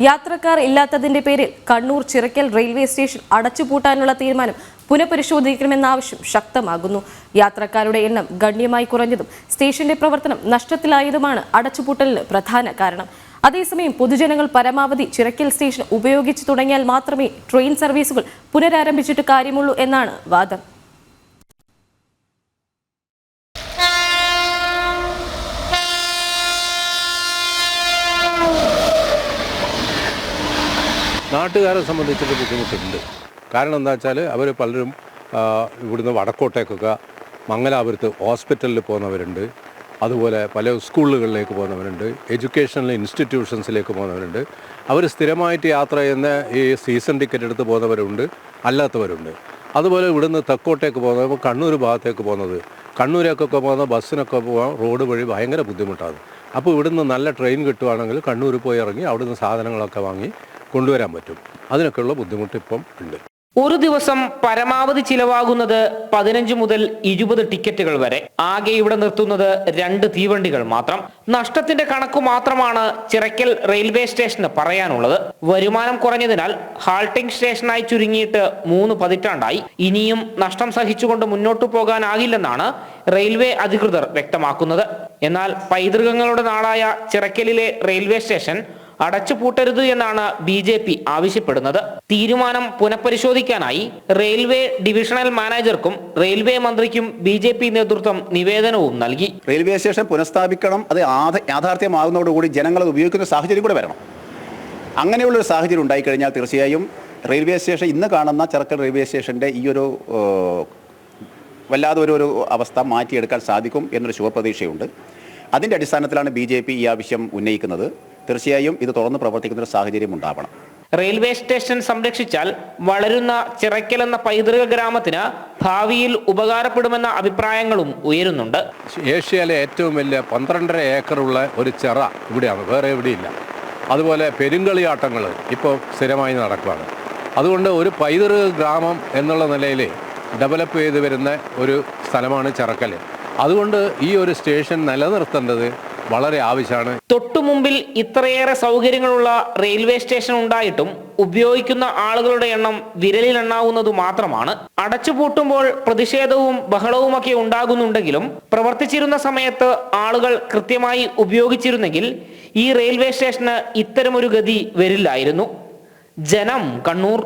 യാത്രക്കാർ ഇല്ലാത്തതിന്റെ പേരിൽ കണ്ണൂർ ചിറക്കൽ റെയിൽവേ സ്റ്റേഷൻ അടച്ചുപൂട്ടാനുള്ള തീരുമാനം പുനഃപരിശോധിക്കണമെന്ന ആവശ്യം ശക്തമാകുന്നു. യാത്രക്കാരുടെ എണ്ണം ഗണ്യമായി കുറഞ്ഞതും സ്റ്റേഷന്റെ പ്രവർത്തനം നഷ്ടത്തിലായതുമാണ് അടച്ചുപൂട്ടലിന് പ്രധാന കാരണം. അതേസമയം പൊതുജനങ്ങൾ പരമാവധി ചിറക്കൽ സ്റ്റേഷൻ ഉപയോഗിച്ചു തുടങ്ങിയാൽ മാത്രമേ ട്രെയിൻ സർവീസുകൾ പുനരാരംഭിച്ചിട്ട് കാര്യമുള്ളൂ എന്നാണ് വാദം. നാട്ടുകാരെ സംബന്ധിച്ചിട്ട് ബുദ്ധിമുട്ടുണ്ട്. കാരണം എന്താ വെച്ചാൽ അവർ പലരും ഇവിടുന്ന് വടക്കോട്ടേക്കൊക്കെ മംഗലാപുരത്ത് ഹോസ്പിറ്റലിൽ പോകുന്നവരുണ്ട്. അതുപോലെ പല സ്കൂളുകളിലേക്ക് പോകുന്നവരുണ്ട്. എഡ്യൂക്കേഷണൽ ഇൻസ്റ്റിറ്റ്യൂഷൻസിലേക്ക് പോകുന്നവരുണ്ട്. അവർ സ്ഥിരമായിട്ട് യാത്ര ചെയ്യുന്ന ഈ സീസൺ ടിക്കറ്റ് എടുത്ത് പോകുന്നവരുണ്ട് അല്ലാത്തവരുണ്ട്. അതുപോലെ ഇവിടുന്ന് തെക്കോട്ടേക്ക് പോകുന്നത് കണ്ണൂർ ഭാഗത്തേക്ക് പോകുന്നത്. കണ്ണൂരേക്കൊക്കെ പോകുന്ന ബസ്സിനൊക്കെ പോകാൻ റോഡ് വഴി ഭയങ്കര ബുദ്ധിമുട്ടാണ്. അപ്പോൾ ഇവിടുന്ന് നല്ല ട്രെയിൻ കിട്ടുവാണെങ്കിൽ കണ്ണൂർ പോയി ഇറങ്ങി അവിടുന്ന് സാധനങ്ങളൊക്കെ വാങ്ങി കൊണ്ടുവരാൻ പറ്റും. അതിനൊക്കെയുള്ള ബുദ്ധിമുട്ട് ഇപ്പം ഉണ്ട്. ഒരു ദിവസം പരമാവധി ചിലവാകുന്നത് പതിനഞ്ച് മുതൽ ഇരുപത് ടിക്കറ്റുകൾ വരെ. ആകെ ഇവിടെ നിർത്തുന്നത് രണ്ട് തീവണ്ടികൾ മാത്രം. നഷ്ടത്തിന്റെ കണക്ക് മാത്രമാണ് ചിറക്കൽ റെയിൽവേ സ്റ്റേഷന് പറയാനുള്ളത്. വരുമാനം കുറഞ്ഞതിനാൽ ഹാൾട്ടിംഗ് സ്റ്റേഷനായി ചുരുങ്ങിയിട്ട് മൂന്ന് പതിറ്റാണ്ടായി. ഇനിയും നഷ്ടം സഹിച്ചുകൊണ്ട് മുന്നോട്ടു പോകാനാകില്ലെന്നാണ് റെയിൽവേ അധികൃതർ വ്യക്തമാക്കുന്നത്. എന്നാൽ പൈതൃകങ്ങളുടെ നാടായ ചിറക്കലിലെ റെയിൽവേ സ്റ്റേഷൻ അടച്ചുപൂട്ടരുത് എന്നാണ് ബി ജെ പി ആവശ്യപ്പെടുന്നത്. തീരുമാനം പുനഃപരിശോധിക്കാനായി റെയിൽവേ ഡിവിഷണൽ മാനേജർക്കും റെയിൽവേ മന്ത്രിക്കും ബി ജെ പി നേതൃത്വം നിവേദനവും നൽകി. റെയിൽവേ സ്റ്റേഷൻ പുനഃസ്ഥാപിക്കണം അത് യാഥാർത്ഥ്യമാകുന്നതോടുകൂടി ജനങ്ങൾ അത് ഉപയോഗിക്കുന്ന സാഹചര്യം കൂടെ വരണം അങ്ങനെയുള്ളൊരു സാഹചര്യം ഉണ്ടായിക്കഴിഞ്ഞാൽ തീർച്ചയായും റെയിൽവേ സ്റ്റേഷൻ ഇന്ന് കാണുന്ന ചെറുക്കൽ റെയിൽവേ സ്റ്റേഷന്റെ ഈ ഒരു വല്ലാതെ ഒരു ഒരു അവസ്ഥ മാറ്റിയെടുക്കാൻ സാധിക്കും എന്നൊരു ശുഭപ്രതീക്ഷയുണ്ട്. അതിന്റെ അടിസ്ഥാനത്തിലാണ് ബി ജെ പി ഈ ആവശ്യം ഉന്നയിക്കുന്നത്. തീർച്ചയായും ഇത് തുറന്ന് പ്രവർത്തിക്കുന്ന ഒരു സാഹചര്യം ഉണ്ടാവണം. റെയിൽവേ സ്റ്റേഷൻ സംരക്ഷിച്ചാൽ വളരുന്ന ചിറയ്ക്കൽ എന്ന പൈതൃക ഗ്രാമത്തിന് ഭാവിയിൽ ഉപകാരപ്പെടുമെന്ന അഭിപ്രായങ്ങളും ഉയരുന്നുണ്ട്. ഏഷ്യയിലെ ഏറ്റവും വലിയ പന്ത്രണ്ടര ഏക്കറുള്ള ഒരു ചിറ ഇവിടെയാണ് വേറെ എവിടെയില്ല. അതുപോലെ പെരുങ്കളിയാട്ടങ്ങൾ ഇപ്പോൾ സ്ഥിരമായി നടക്കുകയാണ് അതുകൊണ്ട് ഒരു പൈതൃക ഗ്രാമം എന്നുള്ള നിലയിൽ ഡെവലപ്പ് ചെയ്ത് വരുന്ന ഒരു സ്ഥലമാണ് ചിറക്കൽ അതുകൊണ്ട് ഈ ഒരു സ്റ്റേഷൻ നിലനിർത്തേണ്ടത് വളരെ ആവശ്യമാണ്. തൊട്ടുമുമ്പിൽ ഇത്രയേറെ സൗകര്യങ്ങളുള്ള റെയിൽവേ സ്റ്റേഷൻ ഉണ്ടായിട്ടും ഉപയോഗിക്കുന്ന ആളുകളുടെ എണ്ണം വിരലിലെണ്ണാവുന്നത് മാത്രമാണ്. അടച്ചുപൂട്ടുമ്പോൾ പ്രതിഷേധവും ബഹളവുമൊക്കെ ഉണ്ടാകുന്നുണ്ടെങ്കിലും പ്രവർത്തിച്ചിരുന്ന സമയത്ത് ആളുകൾ കൃത്യമായി ഉപയോഗിച്ചിരുന്നെങ്കിൽ ഈ റെയിൽവേ സ്റ്റേഷന് ഇത്തരമൊരു ഗതി വരില്ലായിരുന്നു. ജനം കണ്ണൂർ